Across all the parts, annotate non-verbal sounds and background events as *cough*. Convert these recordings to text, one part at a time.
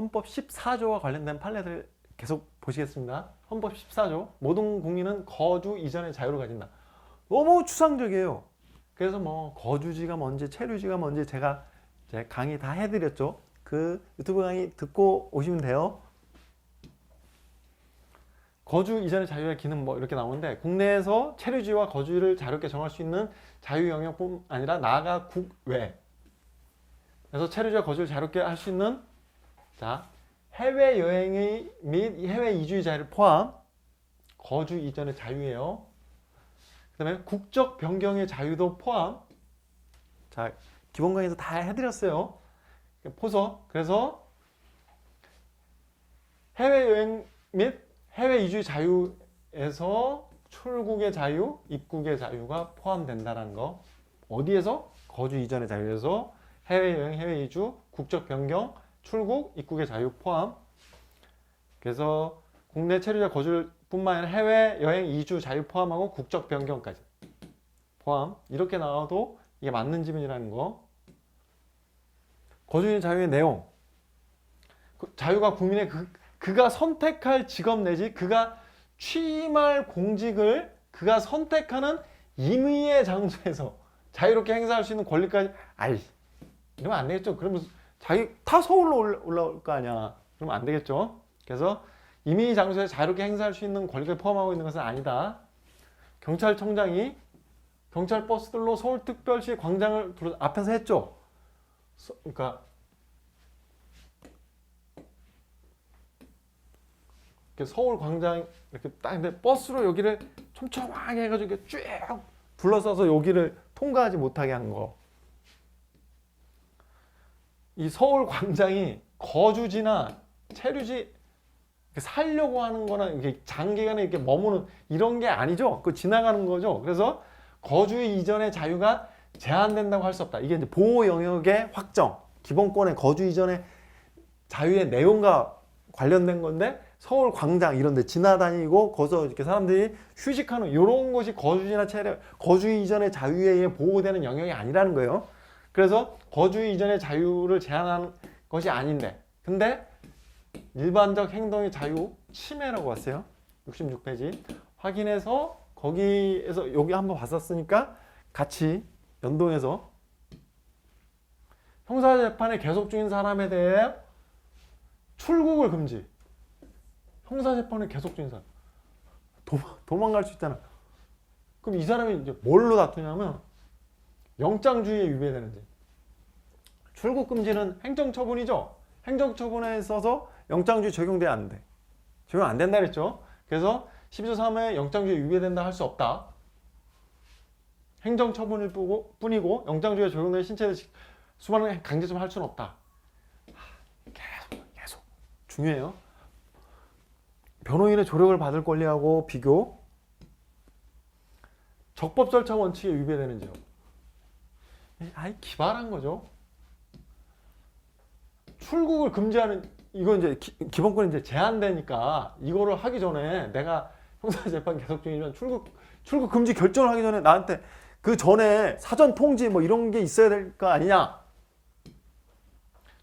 헌법 14조와 관련된 판례들 계속 보시겠습니다. 헌법 14조 모든 국민은 거주 이전의 자유를 가진다. 너무 추상적이에요. 그래서 뭐 거주지가 뭔지 체류지가 뭔지 제가 제 강의 다 해드렸죠. 그 유튜브 강의 듣고 오시면 돼요. 거주 이전의 자유의 기능 뭐 이렇게 나오는데 국내에서 체류지와 거주를 자유롭게 정할 수 있는 자유 영역뿐 아니라 나아가 국외 그래서 체류지와 거주를 자유롭게 할 수 있는 자 해외 여행의 및 해외 이주의 자유를 포함 거주 이전의 자유예요. 그 다음에 국적 변경의 자유도 포함. 자 기본 강의에서 다 해드렸어요. 포서 그래서 해외 여행 및 해외 이주의 자유에서 출국의 자유, 입국의 자유가 포함된다는 거. 어디에서? 거주 이전의 자유에서 해외 여행, 해외 이주, 국적 변경, 출국, 입국의 자유 포함. 그래서 국내 체류자 거주를 뿐만 아니라 해외 여행, 이주 자유 포함하고 국적 변경까지 포함. 이렇게 나와도 이게 맞는 지문이라는 거. 거주인 자유의 내용. 그 자유가 국민의 그, 그가 선택할 직업 내지 그가 취임할 공직을 그가 선택하는 임의의 장소에서 자유롭게 행사할 수 있는 권리까지 아이 이러면 안 되겠죠. 그러면 자기 다 서울로 올라- 올라올 거 아니야. 그러면 안 되겠죠. 그래서 임의 장소에 자유롭게 행사할 수 있는 권리를 포함하고 있는 것은 아니다. 경찰청장이 경찰 버스들로 서울특별시 광장을 둘러 앞에서 했죠. 서- 그러니까 이렇게 서울 광장 이렇게 딱 근데 버스로 여기를 촘촘하게 해가지고 쭉 둘러싸서 여기를 통과하지 못하게 한 거. 이 서울 광장이 거주지나 체류지 이렇게 살려고 하는 거나 이게 장기간에 이렇게 머무는 이런 게 아니죠. 그 지나가는 거죠. 그래서 거주 이전의 자유가 제한된다고 할 수 없다. 이게 이제 보호 영역의 확정, 기본권의 거주 이전의 자유의 내용과 관련된 건데 서울 광장 이런 데 지나다니고 거기서 이렇게 사람들이 휴식하는 이런 것이 거주지나 체류, 거주 이전의 자유에 의해 보호되는 영역이 아니라는 거예요. 그래서 거주 이전의 자유를 제한하는 것이 아닌데 근데 일반적 행동의 자유 침해라고 왔어요. 66페이지 확인해서 거기에서 여기 한번 봤었으니까 같이 연동해서 형사재판에 계속 중인 사람에 대해 출국을 금지. 형사재판에 계속 중인 사람. 도망, 도망갈 수 있잖아. 그럼 이 사람이 이제 뭘로 다투냐면 영장주의에 위배되는지. 출국 금지는 행정처분이죠. 행정처분에 있어서 영장주의 적용돼야 안 돼. 적용 안 된다 그랬죠. 그래서 12조 3에 영장주의 위배된다 할 수 없다. 행정처분일 뿐이고, 영장주의에 적용된 신체의 수많은 강제처분 할 수는 없다. 계속 계속 중요해요. 변호인의 조력을 받을 권리하고 비교 적법 절차 원칙에 위배되는지요. 아이 기발한 거죠. 출국을 금지하는 이건 이제 기, 기본권이 이제 제한되니까 이거를 하기 전에 내가 형사재판 계속 중이면 출국 출국 금지 결정을 하기 전에 나한테 그 전에 사전 통지 뭐 이런 게 있어야 될 거 아니냐.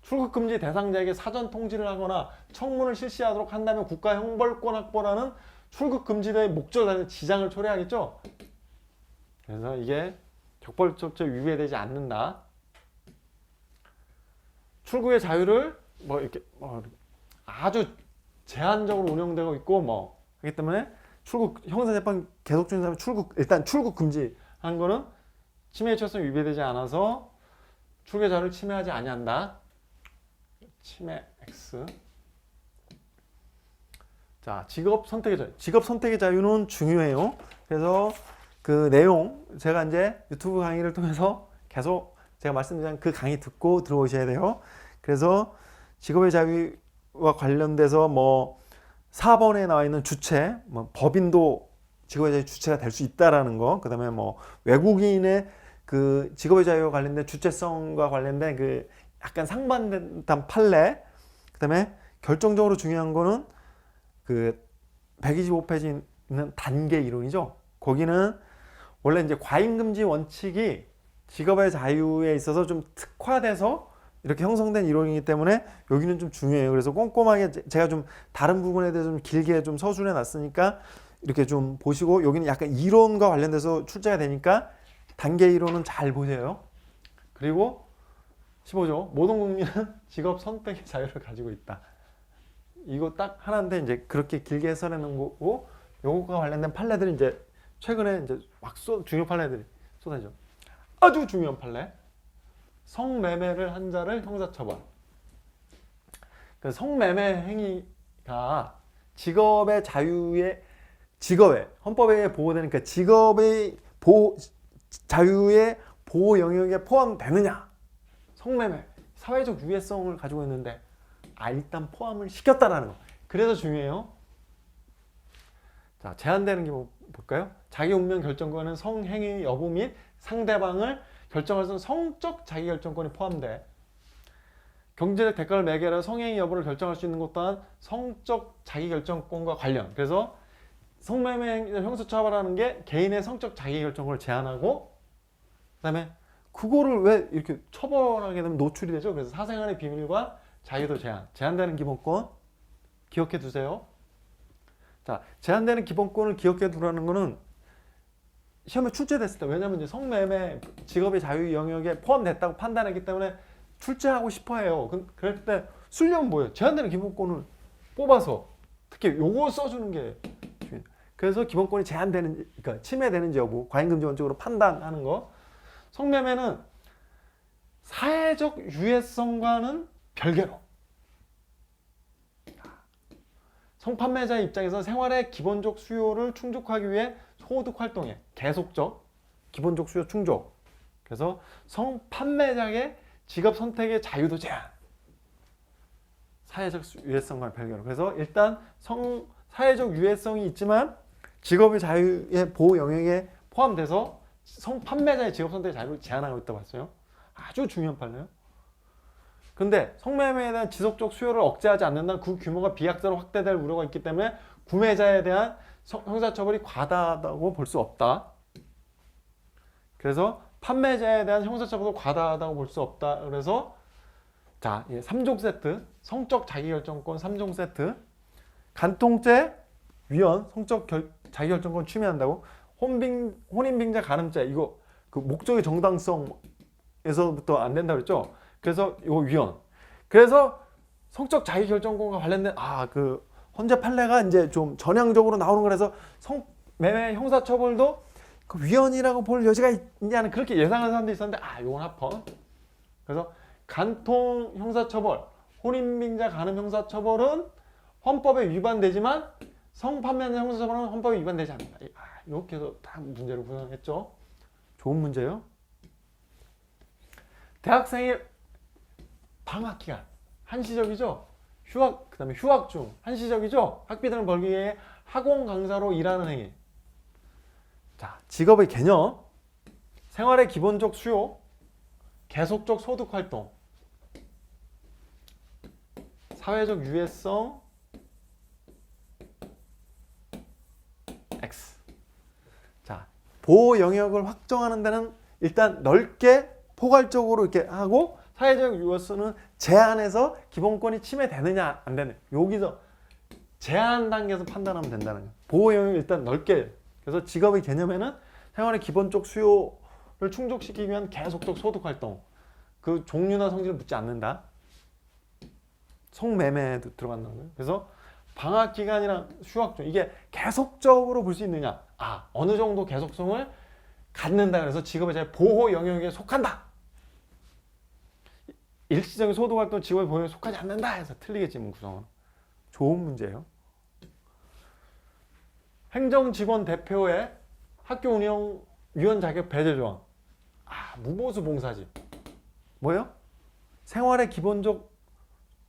출국 금지 대상자에게 사전 통지를 하거나 청문을 실시하도록 한다면 국가 형벌권 확보라는 출국 금지의 다는 지장을 초래하겠죠. 그래서 이게 적법적죄 위배되지 않는다. 출국의 자유를 뭐 이렇게 뭐 아주 제한적으로 운영되고 있고 뭐 하기 때문에 출국 형사재판 계속 중인 사람이 출국 일단 출국 금지한 거는 침해의 처성 위배되지 않아서 출국의 자유를 침해하지 아니한다. 침해 X. 자, 직업 선택의 자유. 직업 선택의 자유는 중요해요. 그래서 그 내용 제가 이제 유튜브 강의를 통해서 계속 제가 말씀드린 그 강의 듣고 들어오셔야 돼요. 그래서 직업의 자유와 관련돼서 뭐 4번에 나와 있는 주체, 뭐 법인도 직업의 자유 주체가 될 수 있다라는 거, 그 다음에 뭐 외국인의 그 직업의 자유와 관련된 주체성과 관련된 그 약간 상반된 판례, 그 다음에 결정적으로 중요한 거는 그 125페이지 있는 단계 이론이죠. 거기는 원래 이제 과잉 금지 원칙이 직업의 자유에 있어서 좀 특화돼서 이렇게 형성된 이론이기 때문에 여기는 좀 중요해요. 그래서 꼼꼼하게 제- 제가 좀 다른 부분에 대해서 좀 길게 좀 서술해 놨으니까 이렇게 좀 보시고 여기는 약간 이론과 관련돼서 출제가 되니까 단계 이론은 잘 보세요. 그리고 15조 모든 국민은 직업 선택의 자유를 가지고 있다. 이거 딱 하나인데 이제 그렇게 길게 해설해 놓은 거고 요것과 관련된 판례들이 이제 최근에 이제 막 쏟, 중요 판례들이 쏟아져. 아주 중요한 판례. 성매매를 한 자를 형사처벌. 그 성매매 행위가 직업의 자유의 직업에 헌법에 보호되는 그 직업의 보호 자유의 보호 영역에 포함되느냐? 성매매 사회적 유해성을 가지고 있는데 아 일단 포함을 시켰다라는 거. 그래서 중요해요. 자 제한되는 게 뭐, 볼까요? 자기 운명 결정권은 성행위 여부 및 상대방을 결정할 수 있는 성적 자기 결정권이 포함돼. 경제적 대가를 매개하여 성행위 여부를 결정할 수 있는 것 또한 성적 자기 결정권과 관련. 그래서 성매매 형사 처벌하는 게 개인의 성적 자기 결정권을 제한하고 그다음에 그거를 왜 이렇게 처벌하게 되면 노출이 되죠? 그래서 사생활의 비밀과 자유도 제한, 제한되는 기본권 기억해 두세요. 자, 제한되는 기본권을 기억해 두라는 거는 시험에 출제됐을 때 왜냐하면 이제 성매매 직업의 자유 영역에 포함됐다고 판단했기 때문에 출제하고 싶어 해요. 그- 그럴 때 수령은 뭐예요? 제한되는 기본권을 뽑아서 특히 요거 써주는 게. 그래서 기본권이 제한되는 그러니까 침해되는지 여부 과잉금지 원칙으로 판단하는 거. 성매매는 사회적 유해성과는 별개로 성판매자의 입장에서 생활의 기본적 수요를 충족하기 위해 소득 활동에 계속적 기본적 수요 충족. 그래서 성판매자의 직업 선택의 자유도 제한. 사회적 수- 유해성과 별개로. 그래서 일단 성 사회적 유해성이 있지만 직업의 자유의 보호 영역에 포함돼서 성판매자의 직업 선택의 자유를 제한하고 있다고 봤어요. 아주 중요한 판례요. 근데 성매매에 대한 지속적 수요를 억제하지 않는다면 그 규모가 비약적으로 확대될 우려가 있기 때문에 구매자에 대한 성- 형사처벌이 과다하다고 볼 수 없다. 그래서 판매자에 대한 형사처벌도 과다하다고 볼 수 없다. 그래서 자, 예, 3종 세트, 성적 자기결정권 3종 세트, 간통죄, 위헌, 성적 결, 자기결정권 침해한다고, 혼빙, 혼인빙자 가늠죄, 이거 그 목적의 정당성에서부터 안 된다 그랬죠? 그래서 이거 위헌. 그래서 성적 자기결정권과 관련된 아 그 헌재 판례가 이제 좀 전향적으로 나오는 거라서 성 매매 형사처벌도 그 위헌이라고 볼 여지가 있냐는 그렇게 예상하는 사람도 있었는데 아 이건 합헌. 그래서 간통 형사처벌, 혼인빙자 간음 형사처벌은 헌법에 위반되지만 성판매자 형사처벌은 헌법에 위반되지 않는다. 아, 이렇게 해서 딱 문제를 구성했죠. 좋은 문제요. 대학생의 방학 기간 한시적이죠. 휴학 그다음에 휴학 중 한시적이죠. 학비들을 벌기 위해 학원 강사로 일하는 행위. 자 직업의 개념, 생활의 기본적 수요, 계속적 소득 활동, 사회적 유해성 X. 자 보호 영역을 확정하는 데는 일단 넓게 포괄적으로 이렇게 하고 사회적 유효성은 제한해서 기본권이 침해되느냐 안 되느냐 여기서 제한 단계에서 판단하면 된다는 거예요. 보호 영역 일단 넓게 그래서 직업의 개념에는 생활의 기본적 수요를 충족시키기 위한 계속적 소득 활동 그 종류나 성질을 묻지 않는다. 성매매도 들어간다는 거예요. 그래서 방학 기간이랑 휴학 중 이게 계속적으로 볼 수 있느냐? 아 어느 정도 계속성을 갖는다 그래서 직업의 제 보호 영역에 속한다. 일시적인 소득 활동 직업의 영역에 속하지 않는다 해서 틀리게 지문 구성은 좋은 문제예요. 행정직원 대표의 학교 운영 위원 자격 배제 조항. 아 무보수 봉사지. 뭐예요? 생활의 기본적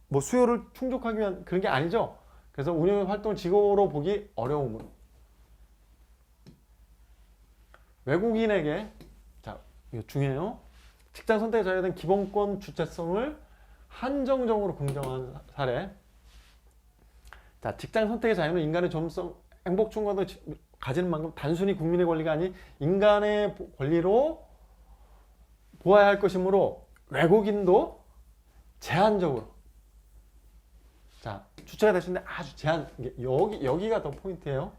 뭐 수요를 충족하기 위한 그런 게 아니죠. 그래서 운영 활동을 직업으로 보기 어려움으로. 외국인에게 자 이거 중요해요. 직장 선택에 자유된 기본권 주체성을 한정적으로 긍정한 사례. 자 직장 선택의 자유는 인간의 존엄성, 행복 충고도 가지는 만큼 단순히 국민의 권리가 아닌 인간의 보- 권리로 보아야 할 것이므로 외국인도 제한적으로 자 주체가 되시는데 아주 제한 여기 여기가 더 포인트예요.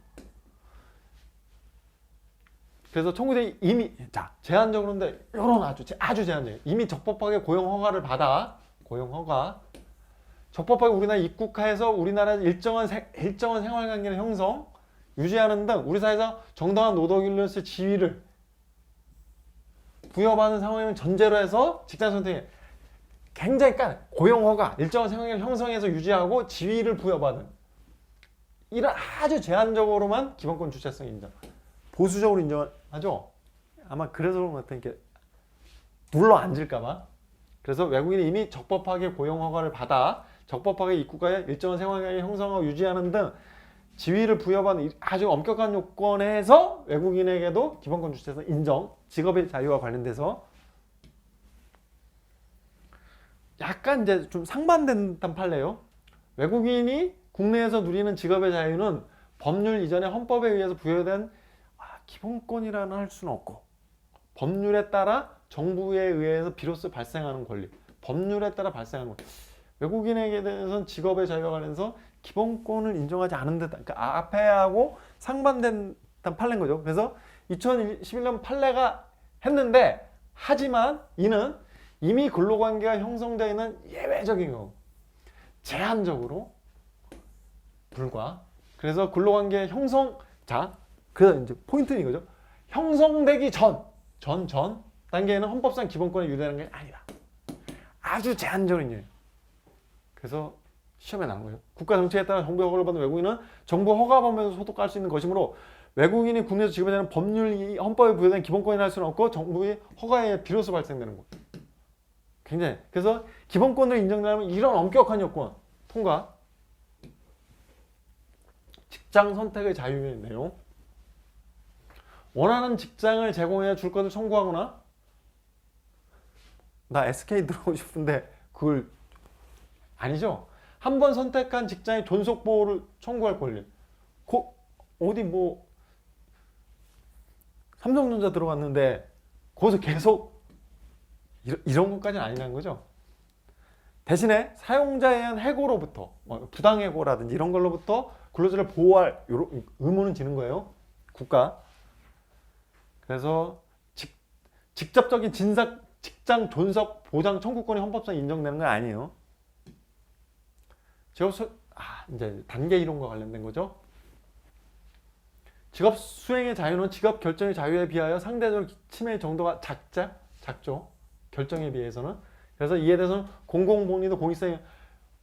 그래서 청구대이 이미 자 제한적으로인데 이런 아주 제- 아주 제한적이에요. 이미 적법하게 고용 허가를 받아. 고용 허가. 적법하게 우리나라 입국해서 우리나라 일정한 생, 일정한 생활관계를 형성 유지하는 등 우리 사회에서 정당한 노동인력의 지위를 부여받는 상황이면 전제로 해서 직장 선택에 굉장히 깐 고용 허가 일정한 생활관계를 형성해서 유지하고 지위를 부여받은 이런 아주 제한적으로만 기본권 주체성 인정 보수적으로 인정하죠? 아마 그래서 그런 것 같아요. 이렇게 눌러 앉을까봐. 그래서 외국인이 이미 적법하게 고용 허가를 받아 적법하게 입국하여 일정한 생활관계 형성하고 유지하는 등 지위를 부여받는 이- 아주 엄격한 요건에서 외국인에게도 기본권 주체에서 인정 직업의 자유와 관련돼서 약간 이제 좀 상반된 판례요. 외국인이 국내에서 누리는 직업의 자유는 법률 이전에 헌법에 의해서 부여된 아, 기본권이라는 할 수는 없고 법률에 따라 정부에 의해서 비로소 발생하는 권리, 법률에 따라 발생하는 권리. 외국인에게 대해서는 직업의 자유와 관련해서 기본권을 인정하지 않은 듯, 그러니까 앞에하고 상반된 판례인 거죠. 그래서 2011년 판례가 했는데, 하지만 이는 이미 근로관계가 형성되어 있는 예외적인 경우, 제한적으로 불과. 그래서 근로관계 형성, 자, 그 이제 포인트는 이거죠. 형성되기 전, 전, 전 단계에는 헌법상 기본권에 유리하는 게 아니다. 아주 제한적인 일이에요. 그래서 시험에 나온 거죠. 국가 정책에 따라 정부 허가를 받는 외국인은 정부 허가 범위에서 소득할 수 있는 것이므로 외국인이 국내에서 지급해야 되는 법률 이 헌법에 부여된 기본권이라 할 수는 없고 정부의 허가에 비로소 발생되는 것. 굉장히 그래서 기본권을 인정되려면 이런 엄격한 요건 통과. 직장 선택의 자유의 내용. 원하는 직장을 제공해 줄 것을 청구하거나 나 SK 들어오고 싶은데 그걸 아니죠. 한 번 선택한 직장의 존속 보호를 청구할 권리. 고, 어디 뭐 삼성전자 들어갔는데 거기서 계속 이런, 것까지는 아니라는 거죠. 대신에 사용자에 의한 해고로부터 뭐 부당해고라든지 이런 걸로부터 근로자를 보호할 의무는 지는 거예요. 국가. 그래서 직, 직접적인 진작 직장 존속 보장 청구권이 헌법상 인정되는 건 아니에요. 직업 수, 아, 이제 단계 이론과 관련된 거죠. 직업 수행의 자유는 직업 결정의 자유에 비하여 상대적으로 침해 정도가 작자, 작죠. 결정에 비해서는. 그래서 이에 대해서는 공공복리도 공익성의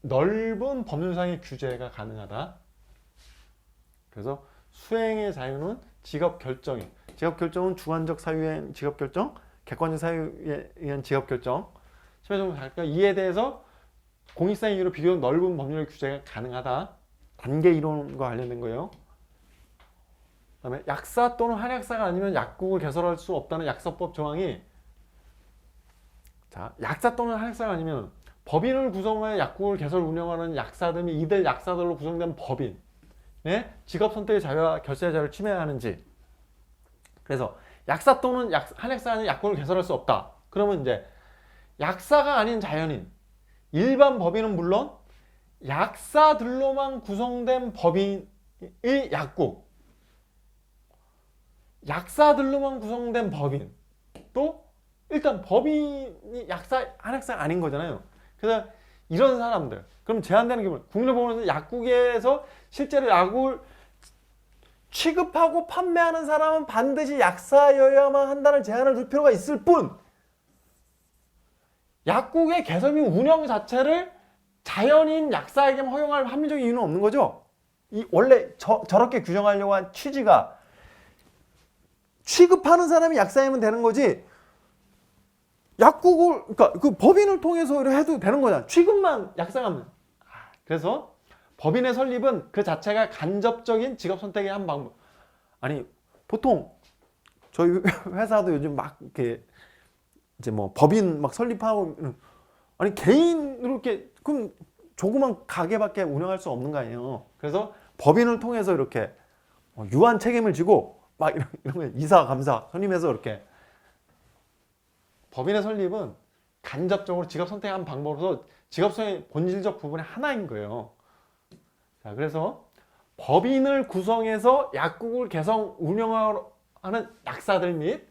넓은 법률상의 규제가 가능하다. 그래서 수행의 자유는 직업 결정이. 직업 결정은 주관적 사유에 의한 직업 결정, 객관적 사유에 의한 직업 결정. 침해 정도 작까 이에 대해서 공익상의 이유로 비교적 넓은 법률 규제가 가능하다. 단계 이론과 관련된 거예요. 그다음에 약사 또는 한약사가 아니면 약국을 개설할 수 없다는 약사법 조항이 자 약사 또는 한약사가 아니면 법인을 구성하여 약국을 개설 운영하는 약사들 및 이들 약사들로 구성된 법인 의 직업 선택의 자유와 결세의 자유를 침해하는지 그래서 약사 또는 약, 한약사가 아닌 약국을 개설할 수 없다. 그러면 이제 약사가 아닌 자연인 일반 법인은 물론 약사들로만 구성된 법인의 약국 약사들로만 구성된 법인 또 일단 법인이 약사 한약사가 아닌 거잖아요. 그래서 이런 사람들 그럼 제한되는 게 뭐예요? 국내보험에서 약국에서 실제로 약을 취급하고 판매하는 사람은 반드시 약사여야만 한다는 제한을 둘 필요가 있을 뿐 약국의 개설 및 운영 자체를 자연인 약사에게만 허용할 합리적인 이유는 없는 거죠. 이 원래 저, 저렇게 규정하려고 한 취지가 취급하는 사람이 약사이면 되는 거지. 약국을 그러니까 그 법인을 통해서 해도 되는 거잖아. 취급만 약사가 하면. 아, 그래서 법인의 설립은 그 자체가 간접적인 직업 선택의 한 방법. 아니 보통 저희 *laughs* 회사도 요즘 막 이렇게 이제 뭐 법인 막 설립하고 아니 개인으로 이렇게 그럼 조그만 가게밖에 운영할 수 없는 거 아니에요. 그래서 법인을 통해서 이렇게 어, 유한 책임을 지고 막 이런, 이런 거 이사 감사 선임해서 이렇게 법인의 설립은 간접적으로 직업 선택한 방법으로서 직업성의 본질적 부분의 하나인 거예요. 자, 그래서 법인을 구성해서 약국을 개성 운영하는 약사들 및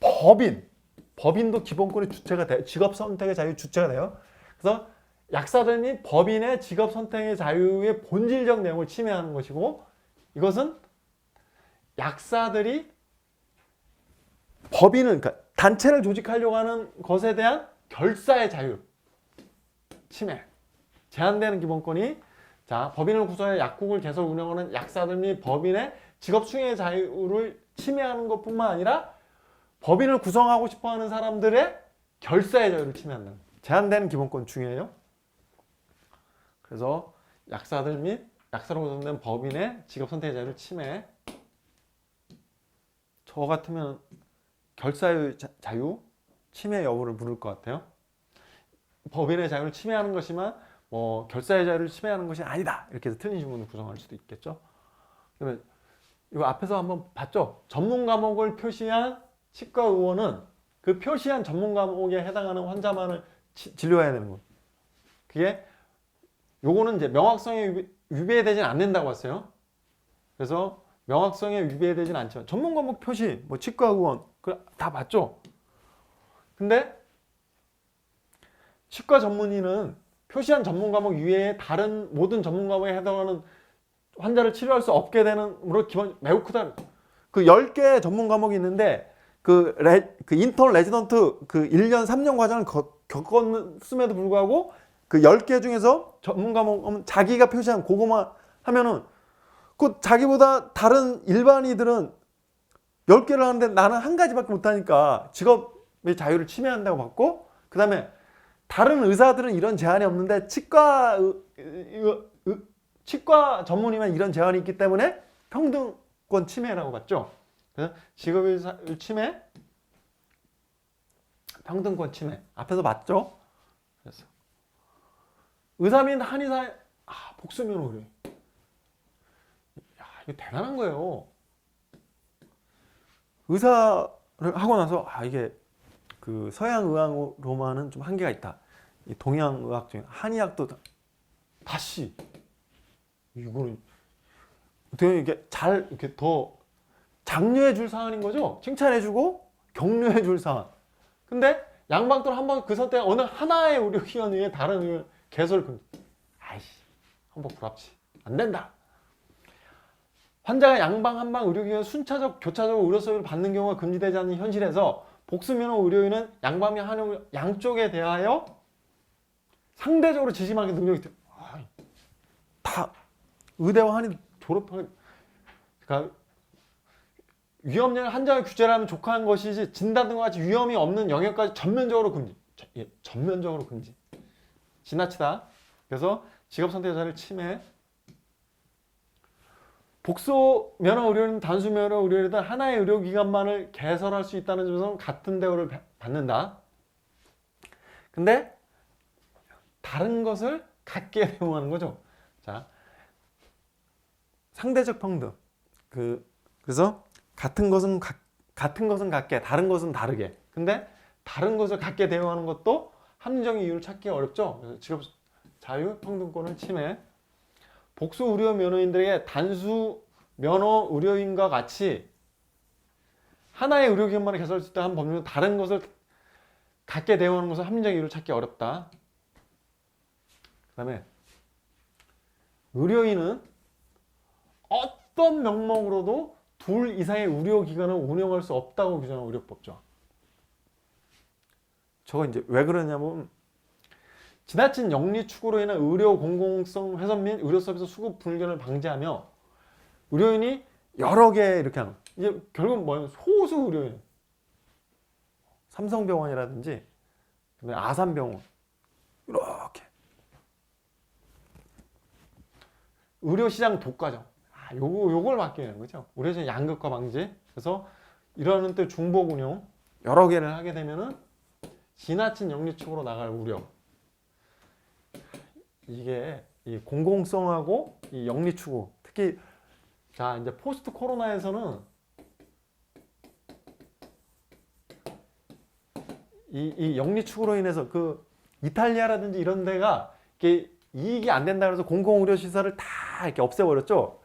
법인, 법인도 기본권의 주체가 돼요. 직업 선택의 자유 주체가 돼요. 그래서 약사들 및 법인의 직업 선택의 자유의 본질적 내용을 침해하는 것이고 이것은 약사들이 법인은 그러니까 단체를 조직하려고 하는 것에 대한 결사의 자유 침해 제한되는 기본권이 자 법인을 구성해 약국을 개설 운영하는 약사들 및 법인의 직업 수행의 자유를 침해하는 것뿐만 아니라 법인을 구성하고 싶어하는 사람들의 결사의 자유를 침해한다. 제한되는 기본권 중요해요. 그래서 약사들 및 약사로 구성된 법인의 직업 선택의 자유를 침해. 저 같으면 결사의 자- 자유 침해 여부를 물을 것 같아요. 법인의 자유를 침해하는 것이면 뭐 결사의 자유를 침해하는 것이 아니다 이렇게 해서 틀린 질문을 구성할 수도 있겠죠. 그러면 이거 앞에서 한번 봤죠. 전문 과목을 표시한 치과 의원은 그 표시한 전문 과목에 해당하는 환자만을 치- 진료해야 되는 거예요. 그게 요거는 이제 명확성에 위배- 위배되진 않는다고 했어요. 그래서 명확성에 위배되진 않지만 전문 과목 표시 뭐 치과 의원 그다 봤죠. 근데 치과 전문의는 표시한 전문 과목 이외에 다른 모든 전문 과목에 해당하는 환자를 치료할 수 없게 되는 으로 기본 매우 크다. 그 10개 전문 과목이 있는데 그, 레, 그 인턴 레지던트 그 1년 3년 과정을 거- 겪었음에도 불구하고 그 10개 중에서 전문 과목은 자기가 표시한 그거만 하면은 그 자기보다 다른 일반인들은 10개를 하는데 나는 한 가지밖에 못 하니까 직업의 자유를 침해한다고 봤고 그 다음에 다른 의사들은 이런 제한이 없는데 치과 치과 전문의만 이런 제한이 있기 때문에 평등권 침해라고 봤죠. 그래서 직업의 사- 침해, 평등권 침해 앞에서 봤죠. 그래서 의사 및 한의사 아, 복수면 의료. 야 이거 대단한 거예요. 의사를 하고 나서 아 이게 그 서양 의학으로만은 좀 한계가 있다. 이 동양 의학 중에 한의학도 다- 다시 이거는 어떻게 이게 잘 이렇게 더 장려해 줄 사안인 거죠. 칭찬해 주고 격려해 줄 사안. 근데 양방들 한번 그 선택 어느 하나의 의료기관 위에 다른 의료 개설 금지. 아이씨 한번 불합치 안 된다. 환자가 양방 한방 의료기관 순차적 교차적으로 의료 서비스를 받는 경우가 금지되지 않는 현실에서 복수면허 의료인은 양방 및 한의 양쪽에 대하여 상대적으로 지심하기 능력이 있다. 아이, 다 의대와 한의 졸업한 그러니까 위험령 한자의 규제라면 족한 것이지 진단 등과 같이 위험이 없는 영역까지 전면적으로 금지. 저- 예, 전면적으로 금지. 지나치다. 그래서 직업 선택 자를 침해. 복수 면허 의료인 단수 면허 의료인이든 하나의 의료기관만을 개설할 수 있다는 점에서는 같은 대우를 바- 받는다. 근데 다른 것을 갖게 *laughs* 대우하는 거죠. 자, 상대적 평등. 그 그래서 같은 것은 가- 같은 것은 같게, 다른 것은 다르게. 근데 다른 것을 갖게 대우하는 것도 합리적인 이유를 찾기 어렵죠. 직업 자유 평등권을 침해. 복수 의료 면허인들에게 단수 면허 의료인과 같이 하나의 의료기관만을 개설할 수 있다 한 법률은 다른 것을 갖게 대우하는 것은 합리적 이유를 찾기 어렵다. 그 다음에 의료인은 어떤 명목으로도 둘 이상의 의료기관을 운영할 수 없다고 규정한 의료법죠. 저거 이제 왜 그러냐면 지나친 영리 추구로 인한 의료 공공성 훼손 및 의료 서비스 수급 불균을 방지하며 의료인이 여러 개 이렇게 하는 이제 결국 뭐냐면 소수 의료인. 삼성병원이라든지 아산병원. 이렇게 의료시장 독과점. 아, 요거 요걸 맡게 되는 거죠. 의료시장 양극화 방지. 그래서 이러는 때 중복 운용 여러 개를 하게 되면은 지나친 영리 축으로 나갈 우려. 이게 이 공공성하고 이 영리 추구 특히 자 이제 포스트 코로나에서는 이, 이 영리 추구로 인해서 그 이탈리아라든지 이런 데가 이게 이익이 안 된다 그래서 공공 의료 시설을 다 이렇게 없애버렸죠.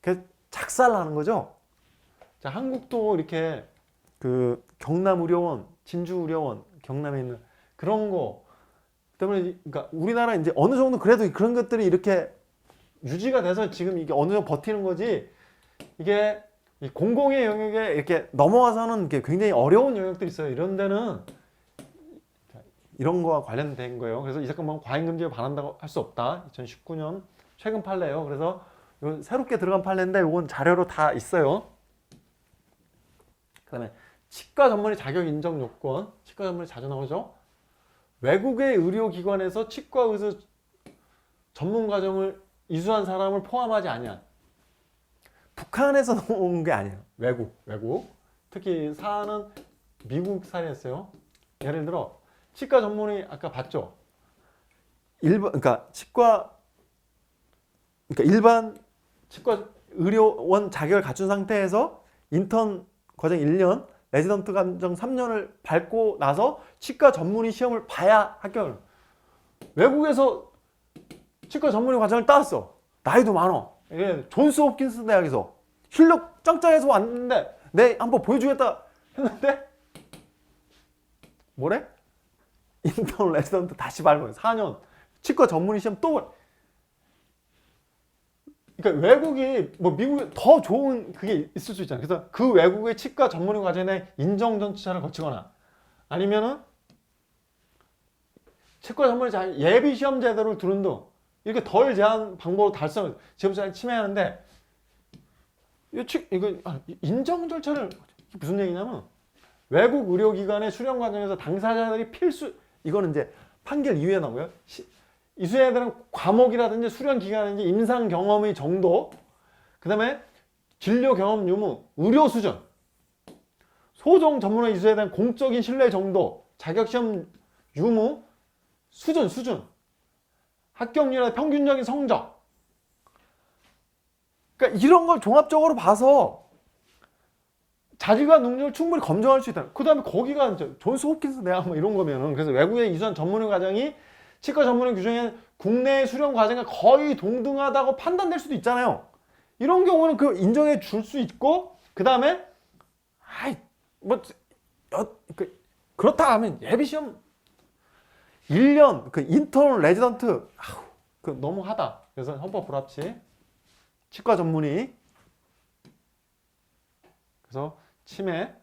그 작살나는 거죠. 자, 한국도 이렇게 그 경남 의료원, 진주 의료원, 경남에 있는 그런 거 때문에 이- 그러니까 우리나라 이제 어느 정도 그래도 그런 것들이 이렇게 유지가 돼서 지금 이게 어느 정도 버티는 거지 이게 이 공공의 영역에 이렇게 넘어와서는 이게 굉장히 어려운 영역들이 있어요. 이런 데는 이런 거와 관련된 거예요. 그래서 이 사건 보면 과잉금지에 반한다고 할 수 없다. 2019년 최근 판례예요. 그래서 이건 새롭게 들어간 판례인데 이건 자료로 다 있어요. 그다음에 치과 전문의 자격 인정 요건, 치과 전문의 자주 나오죠. 외국의 의료기관에서 치과 의사 전문 과정을 이수한 사람을 포함하지 아니한 북한에서 *laughs* 나온 게 아니에요. 외국, 외국. 특히 사안은 미국 사례였어요. 예를 들어 치과 전문의 아까 봤죠. 일반 그러니까 치과 그러니까 일반 치과 의료원 자격을 갖춘 상태에서 인턴 과정 1년, 레지던트 과정 3년을 밟고 나서 치과 전문의 시험을 봐야 합격을. 외국에서 치과 전문의 과정을 따왔어. 나이도 많어. 예, 존스 홉킨스 대학에서 실력 짱짱해서 왔는데 내 한번 보여주겠다 했는데 뭐래? 인턴 레지던트 다시 밟아요. 4년 치과 전문의 시험 또 그러니까 외국이 뭐 미국에 더 좋은 그게 있을 수 있잖아요. 그래서 그 외국의 치과 전문의 과정에 인정 전투차를 거치거나 아니면은 치과 전문의 자 예비 시험 제도를 두는 등 이렇게 덜 제한 방법으로 달성을 지원자를 침해하는데 치- 이거 아, 인정 절차를 무슨 얘기냐면 외국 의료기관의 수련 과정에서 당사자들이 필수 이거는 이제 판결 이후에 나오고요. 시- 이수해야 되는 과목이라든지 수련 기간이든지 임상 경험의 정도, 그 다음에 진료 경험 유무, 의료 수준, 소정 전문의 이수해야 되는 공적인 신뢰 정도, 자격시험 유무, 수준, 수준, 합격률의 평균적인 성적. 그러니까 이런 걸 종합적으로 봐서 자질과 능력을 충분히 검증할 수 있다. 그 다음에 거기가 존스 홉킨스 대학 뭐 이런 거면은 그래서 외국에 이수한 전문의 과정이 치과 전문의 규정에 국내 수련 과정과 거의 동등하다고 판단될 수도 있잖아요. 이런 경우는 그 인정해 줄 수 있고 그 다음에 아이 뭐 여, 그, 그렇다 하면 예비 시험 1년 그 인턴 레지던트 아우 그 너무 하다. 그래서 헌법 불합치 치과 전문의 그래서 치매